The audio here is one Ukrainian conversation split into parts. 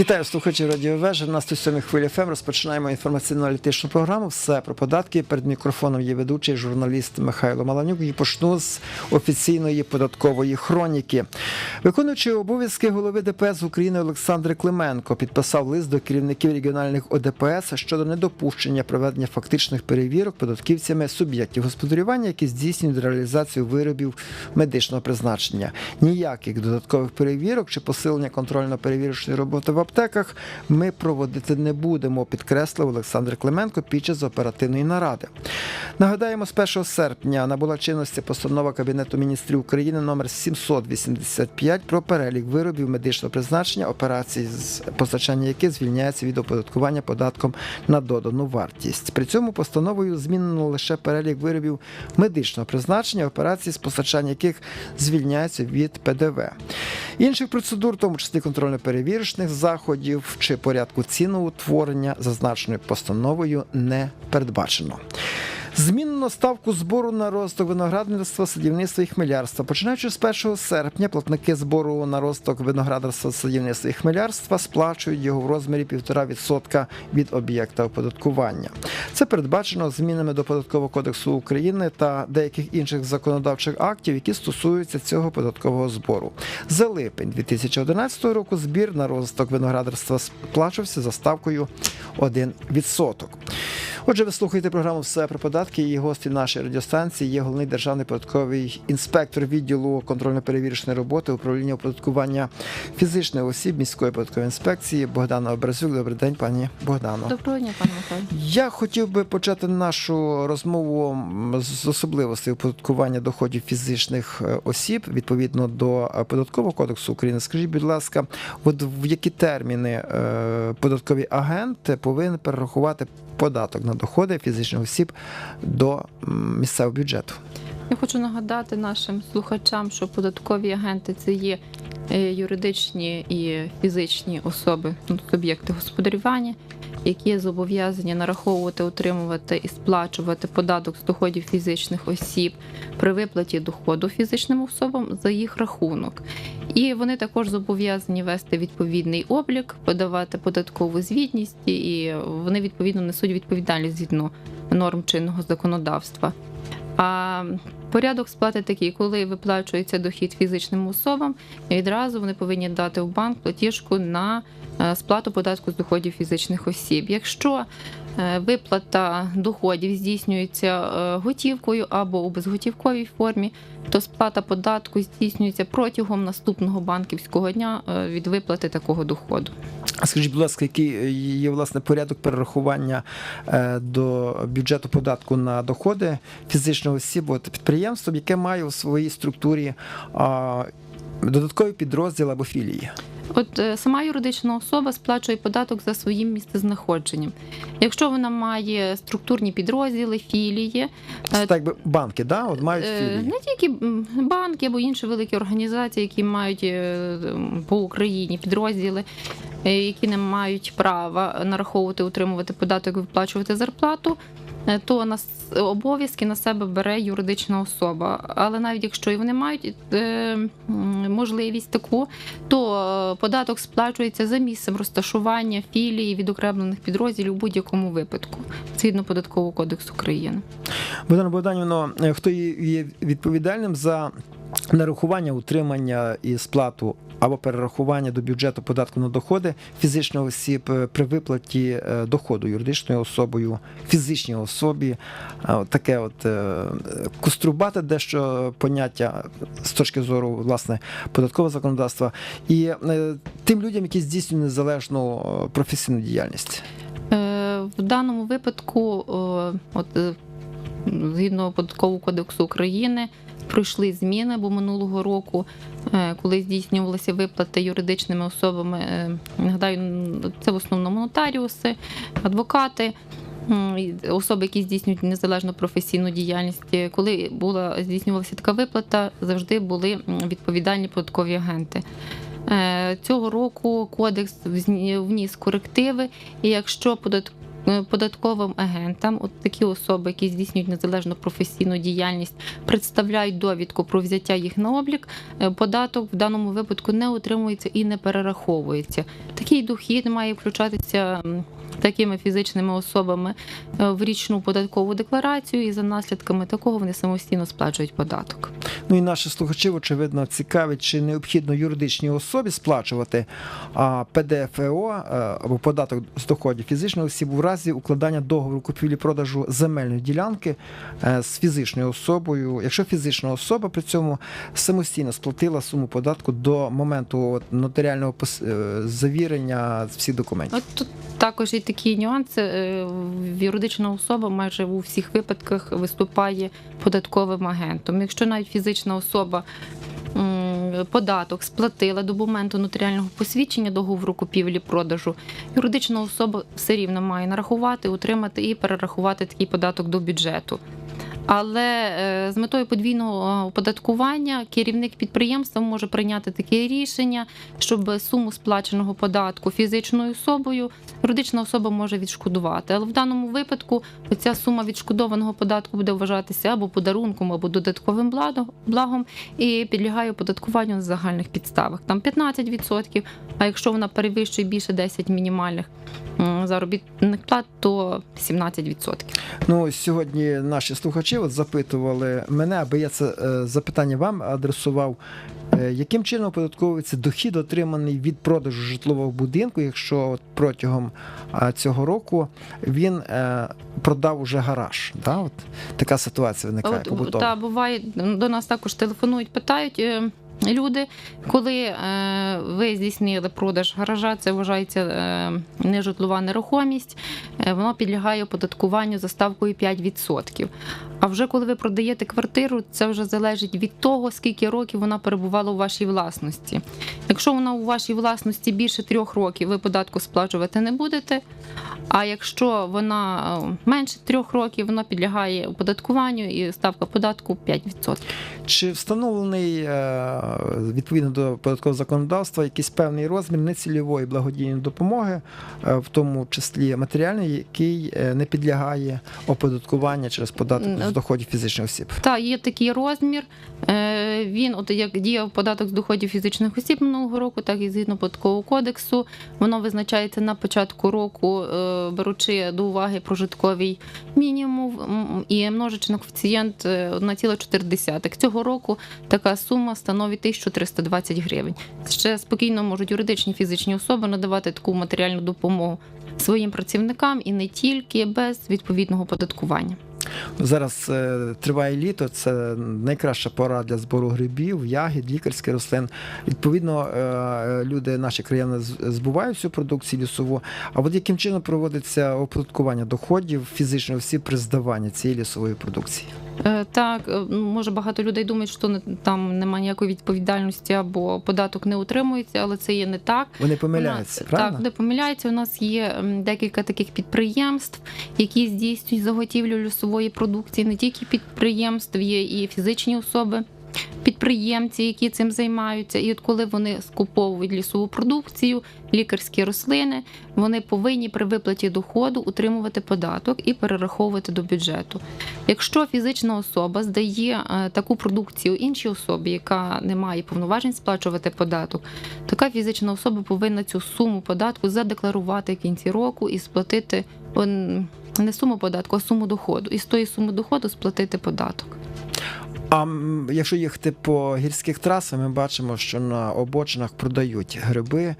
Вітаю слухачі радіовежа. На 107 хвилі ФМ розпочинаємо інформаційно-аналітичну програму. Все про податки. Перед мікрофоном є ведучий журналіст Михайло Маланюк. І почну з офіційної податкової хроніки. Виконуючий обов'язки голови ДПС України Олександр Клименко підписав лист до керівників регіональних ОДПС щодо недопущення проведення фактичних перевірок податківцями суб'єктів господарювання, які здійснюють реалізацію виробів медичного призначення. Ніяких додаткових перевірок чи посилення контрольно-перевірочної роботи в аптеках ми проводити не будемо, підкреслив Олександр Клименко під час оперативної наради. Нагадаємо, з 1 серпня набула чинності постанова Кабінету міністрів України номер 785 про перелік виробів медичного призначення, операцій з постачання яких звільняється від оподаткування податком на додану вартість. При цьому постановою змінено лише перелік виробів медичного призначення, операцій з постачання яких звільняються від ПДВ. Інших процедур, в тому числі контрольно-перевірочних заходів чи порядку ціноутворення, зазначеною постановою не передбачено. Змінено ставку збору на розвиток виноградарства, садівництва і хмелярства. Починаючи з 1 серпня, платники збору на розвиток виноградарства, садівництва і хмелярства сплачують його в розмірі 1,5% від об'єкта оподаткування. Це передбачено змінами до податкового кодексу України та деяких інших законодавчих актів, які стосуються цього податкового збору. За липень 2011 року збір на розвиток виноградарства сплачувався за ставкою 1%. Отже, ви слухаєте програму Все про податки. Її гості нашої радіостанції є головний державний податковий інспектор відділу контрольно-перевірочної роботи управління оподаткування фізичних осіб міської податкової інспекції Богдана Образюк. Добрий день, пані Богдано. Доброго дня, пане Михайло. Я хотів би почати нашу розмову з особливостей оподаткування доходів фізичних е, осіб відповідно до е, податкового кодексу України. Скажіть, будь ласка, от в які терміни е, податковий агент повинен перерахувати податок на доходи фізичних осіб до місцевого бюджету? Я хочу нагадати нашим слухачам, що податкові агенти це є е, юридичні і фізичні особи, ну, суб'єкти господарювання, які зобов'язані нараховувати, утримувати і сплачувати податок з доходів фізичних осіб при виплаті доходу фізичним особам за їх рахунок. І вони також зобов'язані вести відповідний облік, подавати податкову звітність, і вони відповідно несуть відповідальність згідно норм чинного законодавства. А порядок сплати такий, коли виплачується дохід фізичним особам, відразу вони повинні дати в банк платіжку на е, сплату податку з доходів фізичних осіб. Якщо е, виплата доходів здійснюється е, готівкою або у безготівковій формі, то сплата податку здійснюється протягом наступного банківського дня від виплати такого доходу. Скажіть, будь ласка, який є власне порядок перерахування е, до бюджету податку на доходи фізичних осіб от підприємством, яке має у своїй структурі додаткові підрозділи або філії? От е, сама юридична особа сплачує податок за своїм місцезнаходженням. Якщо вона має структурні підрозділи, філії, Це Е, так би банки, да? От мають е, філії. не тільки банки або інші великі організації, які мають е, по Україні підрозділи, е, які не мають права нараховувати, утримувати податок, виплачувати зарплату. е, То на обов'язки на себе бере юридична особа. Але навіть якщо і вони мають е, можливість таку, то е, податок сплачується за місцем розташування філії відокремлених підрозділів у будь-якому випадку, згідно податкового кодексу України. Богдана Богданівно, е, хто є відповідальним за нарахування, утримання і сплату або перерахування до бюджету податку на доходи фізичних осіб е, при виплаті е, доходу юридичною особою, фізичній особі, таке от е, кострубате дещо поняття з точки зору власне податкового законодавства, і тим людям, які здійснюють незалежну професійну діяльність. В даному випадку, от згідно податкового кодексу України, пройшли зміни, бо минулого року, е, коли здійснювалися виплати юридичними особами, е, нагадаю, це в основному нотаріуси, адвокати. Особи, які здійснюють незалежну професійну діяльність, коли була здійснювалася така виплата, завжди були відповідальні податкові агенти. Е, Цього року кодекс вніс корективи, і якщо подат... е, податковим агентам, от такі особи, які здійснюють незалежну професійну діяльність, представляють довідку про взяття їх на облік, е, податок в даному випадку не утримується і не перераховується. Такий дохід має включатися. Такими фізичними особами е, в річну податкову декларацію, і за наслідками такого вони самостійно сплачують податок. Ну і наші слухачі, очевидно, цікавить, чи необхідно юридичній особі сплачувати ПДФО або податок з доходів фізичної осіб у разі укладання договору купівлі-продажу земельної ділянки е, з фізичною особою, якщо фізична особа при цьому самостійно сплатила суму податку до моменту нотаріального е, завірення всіх документів. От тут також є такі нюанси. Е, Юридична особа майже у всіх випадках виступає податковим агентом. Якщо навіть фізична особа податок сплатила до моменту нотаріального посвідчення договору купівлі-продажу, юридична особа все рівно має нарахувати, утримати і перерахувати такий податок до бюджету. Але е, з метою подвійного оподаткування керівник підприємства може прийняти таке рішення, щоб суму сплаченого податку фізичною особою юридична особа може відшкодувати. Але в даному випадку ця сума відшкодованого податку буде вважатися або подарунком, або додатковим благом і підлягає оподаткуванню на загальних підставах. Там 15%, а якщо вона перевищує більше 10 мінімальних заробітних плат, то 17%. Ну, сьогодні наші слухачі от запитували мене, аби я це е, запитання вам адресував. Е, Яким чином оподатковується дохід, отриманий від продажу житлового будинку, якщо от протягом цього року він е, продав уже гараж? Да? От така ситуація виникає побутова. та буває до нас також телефонують, питають. Люди, коли е, ви здійснили продаж гаража, це вважається е, нежитлова нерухомість, е, воно підлягає оподаткуванню за ставкою 5%. А вже коли ви продаєте квартиру, це вже залежить від того, скільки років вона перебувала у вашій власності. Якщо вона у вашій власності більше трьох років, ви податку сплачувати не будете. А якщо вона е, менше трьох років, вона підлягає оподаткуванню і ставка податку 5%. Чи встановлений е, відповідно до податкового законодавства якийсь певний розмір нецільової благодійної допомоги, е, в тому числі матеріальної, який не підлягає оподаткуванню через податок з доходів фізичних осіб? Та є такий розмір. Він, от як діяв податок з доходів фізичних осіб минулого року, так і згідно податкового кодексу, воно визначається на початку року, е, беручи до уваги прожитковий мінімум і множичний коефіцієнт е, 1,4. Цього року така сума становить 1320 гривень. Ще спокійно можуть юридичні фізичні особи надавати таку матеріальну допомогу своїм працівникам і не тільки без відповідного податкування. Зараз е, триває літо, це найкраща пора для збору грибів, ягід, лікарських рослин. Відповідно, е, люди, наші країни збувають цю продукцію лісову. А от яким чином проводиться оподаткування доходів фізичних осіб при здаванні цієї лісової продукції? Е, Так, е, ну, може багато людей думають, що там немає ніякої відповідальності або податок не утримується, але це є не так. Вони помиляються, правда? правильно? Так, вони помиляються. У нас є декілька таких підприємств, які здійснюють заготівлю лісової продукції. Не тільки підприємств, є і фізичні особи. Підприємці, які цим займаються, і от коли вони скуповують лісову продукцію, лікарські рослини, вони повинні при виплаті доходу утримувати податок і перераховувати до бюджету. Якщо фізична особа здає е, таку продукцію іншій особі, яка не має повноважень сплачувати податок, така фізична особа повинна цю суму податку задекларувати в кінці року і сплатити не суму податку, а суму доходу. І з тої суми доходу сплатити податок. А якщо їхати по гірських трасах, ми бачимо, що на обочинах продають гриби,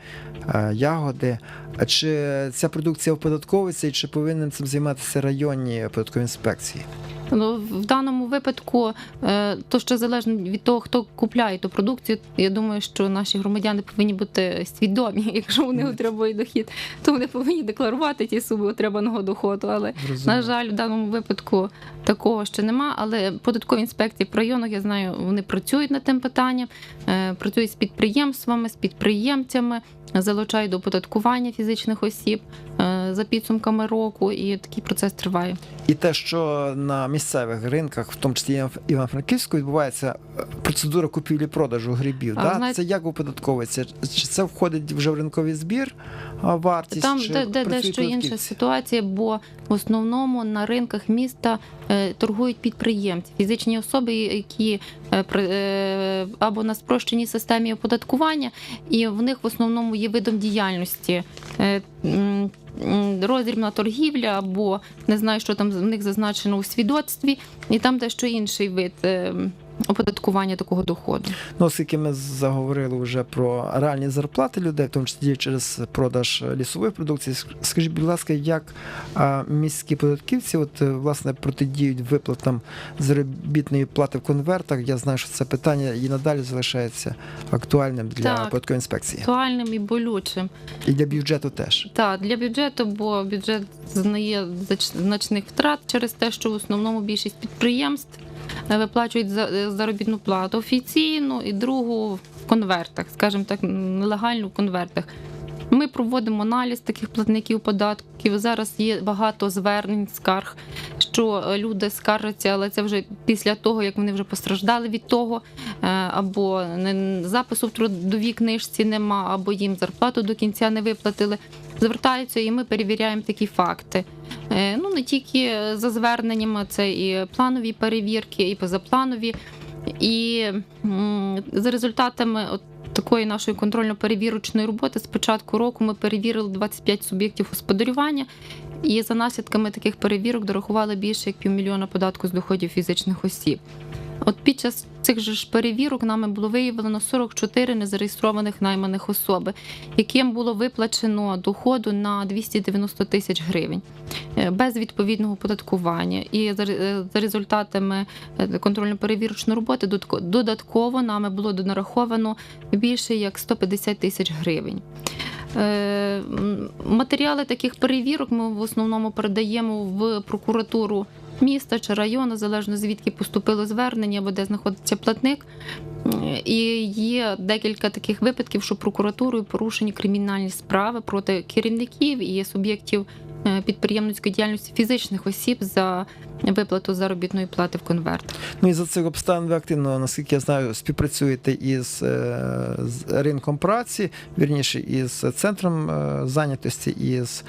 е, ягоди. Чи ця продукція оподатковується і чи повинен цим займатися районні податкові інспекції? Ну, в даному випадку, е, то що залежно від того, хто купляє ту продукцію, я думаю, що наші громадяни повинні бути свідомі. Якщо вони отримують дохід, то вони повинні декларувати ті суми отриманого доходу. Але на жаль, в даному випадку такого ще нема. Але податкові інспекції в районах, я знаю, вони працюють над тим питанням, е, працюють з підприємствами, з підприємцями, залучають до оподаткування фізичних осіб за підсумками року, і такий процес триває. І те, що на місцевих ринках, в тому числі Івано-Франківську, відбувається е, процедура купівлі-продажу грибів. А, да? знає... Це як оподатковується? Чи це входить вже в ринковий збір, вартість? Там чи де, де дещо інша ситуація, бо в основному на ринках міста е, торгують підприємці, фізичні особи, які е, е, або на спрощеній системі оподаткування, і в них в основному є видом діяльності. Роздрібна торгівля, або не знаю, що там в них зазначено у свідоцтві, і там дещо інший вид оподаткування такого доходу. Ну, оскільки ми заговорили вже про реальні зарплати людей, в тому числі через продаж лісової продукції, скажіть, будь ласка, як міські податківці от, е, власне протидіють виплатам заробітної плати в конвертах? Я знаю, що це питання і надалі залишається актуальним для Так. податкової інспекції. Актуальним і болючим. І для бюджету теж. Так, для бюджету, бо бюджет зач- значних втрат через те, що в основному більшість підприємств виплачують е, заробітну плату офіційну і другу в конвертах, скажімо так, нелегально в конвертах. Ми проводимо аналіз таких платників податків. Зараз є багато звернень, скарг, що е, люди скаржаться, але це вже після того, як вони вже постраждали від того, е, або запису в трудовій книжці нема, або їм зарплату до кінця не виплатили. Звертаються, і ми перевіряємо такі факти. Е, Ну не тільки за зверненнями, це і планові перевірки, і позапланові. І за результатами от такої нашої контрольно-перевірочної роботи з початку року ми перевірили 25 суб'єктів господарювання. І за наслідками таких перевірок дорахували більше як півмільйона податку з доходів фізичних осіб. От під час цих же ж перевірок нами було виявлено 44 незареєстрованих найманих особи, яким було виплачено доходу на 290 тисяч гривень е, без відповідного податкування. І за, е, результатами е, контрольно-перевірочної роботи додатково нами було донараховано більше як 150 тисяч гривень. Матеріали таких перевірок ми в основному передаємо в прокуратуру міста чи району, залежно звідки поступило звернення або де знаходиться платник. І є декілька таких випадків, що прокуратурою порушені кримінальні справи проти керівників і суб'єктів е, підприємницької діяльності фізичних осіб за виплату заробітної плати в конвертах. Ну і за цих обставин ви активно, наскільки я знаю, співпрацюєте із е, з ринком праці, вірніше із центром е, зайнятості, із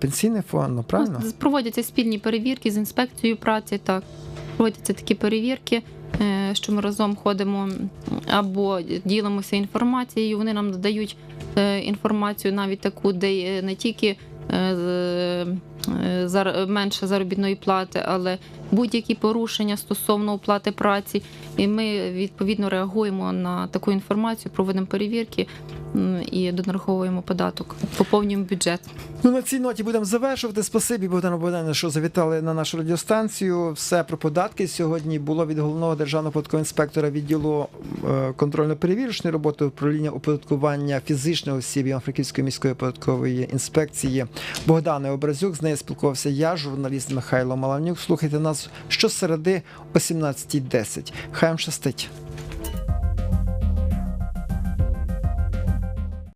пенсійним фондом, правильно? Проводяться спільні перевірки з інспекцією праці. Так проводяться такі перевірки, що ми разом ходимо або ділимося інформацією. Вони нам надають е, інформацію навіть таку, де не тільки е, е, менше заробітної плати, але будь-які порушення стосовно оплати праці. І ми відповідно реагуємо на таку інформацію, проводимо перевірки і донараховуємо податок, поповнюємо бюджет. Ну на цій ноті будемо завершувати. Спасибі, Богдану Богдану, що завітали на нашу радіостанцію. Все про податки сьогодні було від головного державного податкового інспектора відділу е, контрольно-перевірочної роботи управління оподаткування фізичних осіб Івано-Франківської міської податкової інспекції Богдана Образюк. З нею спілкувався я, журналіст Михайло Маланюк. Слухайте нас щосереди о 17.10. Хай вам щастить.